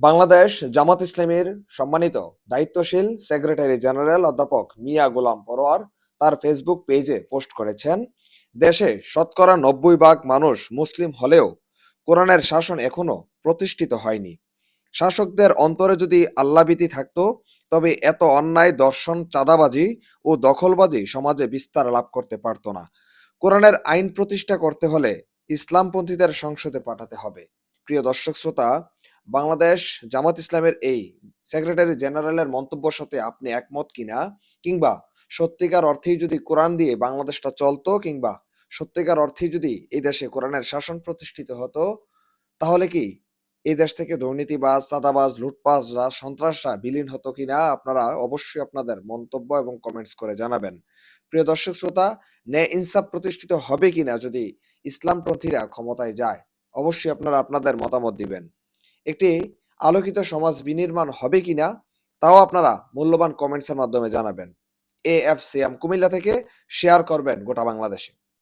বাংলাদেশ জামাত ইসলামীর সম্মানিত দায়িত্বশীল সেক্রেটারি জেনারেল অধ্যাপক মিয়া গোলাম পরোয়ার তার ফেসবুক পেজে পোস্ট করেছেন, দেশে শতকরা নব্বই ভাগ মানুষ মুসলিম হলেও কোরআনের শাসন এখনও প্রতিষ্ঠিত হয়নি। শাসকদের অন্তরে যদি আল্লাভীতি থাকতো, তবে এত অন্যায়, দর্শন, চাঁদাবাজি ও দখলবাজি সমাজে বিস্তার লাভ করতে পারতো না। কোরআনের আইন প্রতিষ্ঠা করতে হলে ইসলামপন্থীদের সংসদে পাঠাতে হবে। প্রিয় দর্শক শ্রোতা বাংলাদেশ জামাত ইসলামের এই সেক্রেটারি জেনারেলের মন্তব্যের সাথে আপনি একমত কিনা? কিংবা সত্যিকার অর্থেই যদি কোরআন দিয়ে বাংলাদেশটা চলতো, কিংবা সত্যিকার অর্থেই যদি এই দেশে কোরআনের শাসন প্রতিষ্ঠিত হতো, তাহলে কি এই দেশ থেকে দুর্নীতিবাজ, চাঁদাবাজ লুটপাজরা সন্ত্রাসরা বিলীন হতো কিনা? আপনারা অবশ্যই আপনাদের মন্তব্য এবং কমেন্টস করে জানাবেন। প্রিয় দর্শক শ্রোতা, ন্যায় ইনসাফ প্রতিষ্ঠিত হবে কিনা যদি ইসলাম ইসলামপন্থীরা ক্ষমতায় যায়? অবশ্যই আপনারা আপনাদের মতামত দিবেন। একটি আলোকিত সমাজ বিনির্মাণ হবে কিনা, তাও আপনারা মূল্যবান কমেন্টসের মাধ্যমে জানাবেন। এ এফ সিএম কুমিল্লা থেকে শেয়ার করবেন গোটা বাংলাদেশে।